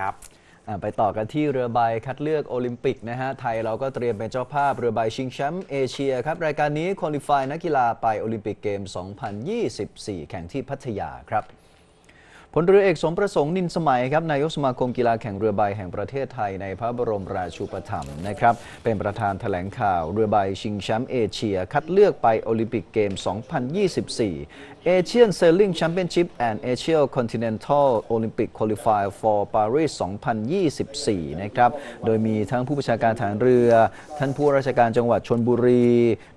ครับไปต่อกันที่เรือใบคัดเลือกโอลิมปิกนะฮะ ไทยเราก็เตรียมเป็นเจ้าภาพเรือใบชิงแชมป์เอเชียครับ รายการนี้คุริฟายนักกีฬาไปโอลิมปิกเกม 2024 แข่งที่พัทยาครับ พลเรือเอกสมประสงค์นินสมัยครับนายกสมาคมกีฬาแข่งเรือใบแห่งประเทศไทยในพระบรมราชูปถัมภ์นะครับเป็นประธานแถลงข่าวเรือใบชิงแชมป์เอเชีย คัดเลือกไปโอลิมปิกเกม 2024 Asian Sailing Championship and Asia Continental Olympic Qualifier for Paris 2024 นะครับโดยมีทั้งผู้บัญชาการฐานเรือ ท่านผู้ราชการจังหวัดชนบุรี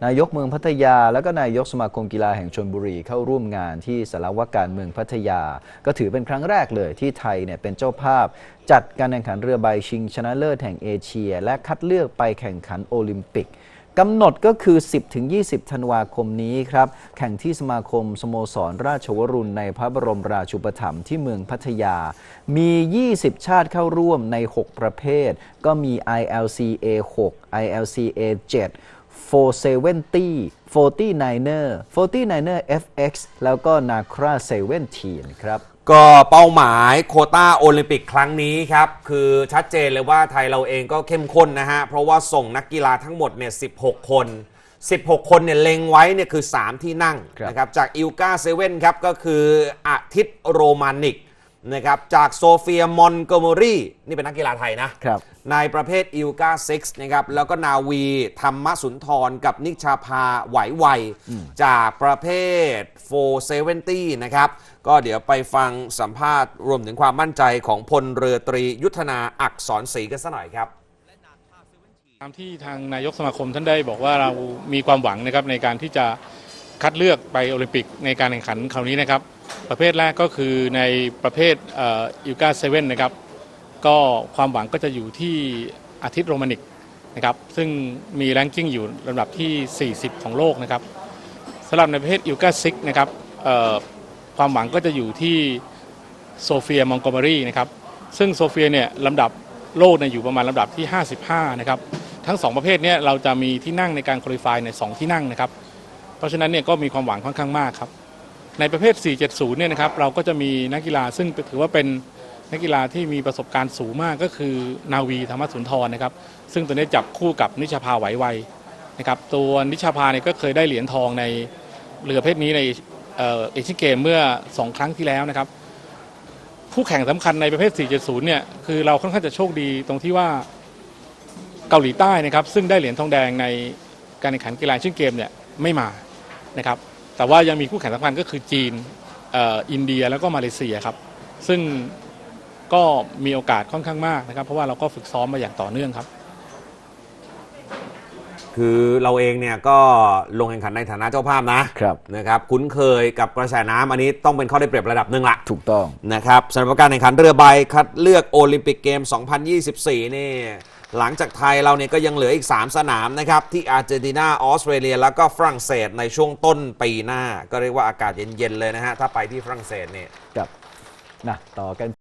นายกเมืองพัทยา แล้วก็นายกสมาคมกีฬาแห่งชนบุรีเข้าร่วมงานที่สารวการเมืองพัทยาก็ถือเป็นครั้งแรกเลยที่ไทยเนี่ยเป็นเจ้าภาพ จัดการแข่งขันเรือใบชิงชนะเลิศแห่งเอเชีย และคัดเลือกไปแข่งขันโอลิมปิกกำหนดก็คือ 10-20 ธันวาคมนี้ครับ แข่งที่สมาคมสโมสรราชวรุณในพระบรมราชูปถัมภ์ที่เมืองพัทยา มี 20 ชาติเข้าร่วมใน 6 ประเภท ก็มี ILCA 6 ILCA 7 470 49er 49er FX แล้วก็ NACRA 17 ครับ ก็เป้าหมายโคต้าโอลิมปิกครั้งนี้ครับ คือชัดเจนเลยว่าไทยเราเองก็เข้มข้นนะฮะ เพราะว่าส่งนักกีฬาทั้งหมดเนี่ย 16 คน 16 คนเนี่ยเล็งไว้เนี่ยคือ 3 ที่นั่งนะครับ จากอิลกาเซเว่นครับ ก็คืออาทิตย์โรมานิก นะครับจากโซเฟียมอนโกเมอรีนี่เป็นนักกีฬาไทยนะครับในประเภทอิลกา6นะครับแล้วก็นาวีธรรมสุนทรกับนิชาภาไหวไวจากประเภท470นะครับ ก็เดี๋ยวไปฟังสัมภาษณ์รวมถึงความมั่นใจของพลเรือตรียุทธนาอักษรศรีกันสักหน่อยครับตามที่ทางนายกสมาคมท่านได้บอกว่าเรามีความหวังนะครับในการที่จะ คัดเลือกไปโอลิมปิกในการแข่งขันคราวนี้นะครับ ประเภทแรกก็คือในประเภทอิลกาเซเว่นนะครับ ก็ความหวังก็จะอยู่ที่อาทิตย์โรมานิกนะครับ ซึ่งมีแรงกิ้งอยู่ลำดับที่ 40 ของโลกนะครับสำหรับในประเภทอิลกาซิกนะครับความหวังก็จะอยู่ที่โซเฟียมองโกเมรีนะครับ ซึ่งโซเฟียเนี่ยลำดับโลกเนี่ยอยู่ประมาณลำดับที่ 55 นะครับ ทั้ง 2 ประเภทเนี้เราจะมีที่นั่งในการคุริฟายในสองที่นั่งนะครับ เพราะฉะนั้นเนี่ยก็มีความหวังค่อนข้างมากครับในประเภท 470 เนี่ยนะครับเราก็จะมีนักกีฬาซึ่งถือว่าเป็นนักกีฬาที่มีประสบการณ์สูงมากก็คือนาวีธรรมสุนทรนะครับ ซึ่งตัวนี้จับคู่กับนิชาภาไหวไวนะครับตัวนิชาภาเนี่ยก็เคยได้เหรียญทองในเรือประเภทนี้ในเอเชียนเกมเมื่อ 2 ครั้งที่แล้วนะครับ ผู้แข่งสำคัญในประเภท 470 เนี่ยคือเราค่อนข้างจะโชคดีตรงที่ว่าเกาหลีใต้นะครับซึ่งได้เหรียญทองแดงในการแข่งขันกีฬาเอเชียนเกมเนี่ยไม่มา นะครับแต่ว่ายังมีคู่แข่งสำคัญก็คือจีนออินเดียแล้วก็มาเลเซียครับซึ่งก็มีโอกาสค่อนข้างมากนะครับ เพราะว่าเราก็ฝึกซ้อมมาอย่างต่อเนื่องครับ คือเราเองเนี่ยก็ลงแข่งขันในฐานะเจ้าภาพนะครับ นะครับคุ้นเคยกับกระแสน้ำอันนี้ต้องเป็นข้อได้เปรียบระดับหนึ่งละถูกต้องนะครับสำหรับการแข่งขันเรือใบคัดเลือกโอลิมปิกเกม 2024 นี่ หลังจากไทยเราเนี่ยก็ยังเหลืออีก 3 สนามนะครับ ที่อาร์เจนตินาออสเตรเลีย แล้วก็ฝรั่งเศสในช่วงต้นปีหน้า ก็เรียกว่าอากาศเย็นๆเลยนะฮะถ้าไปที่ฝรั่งเศสเนี่ยกับนะต่อกัน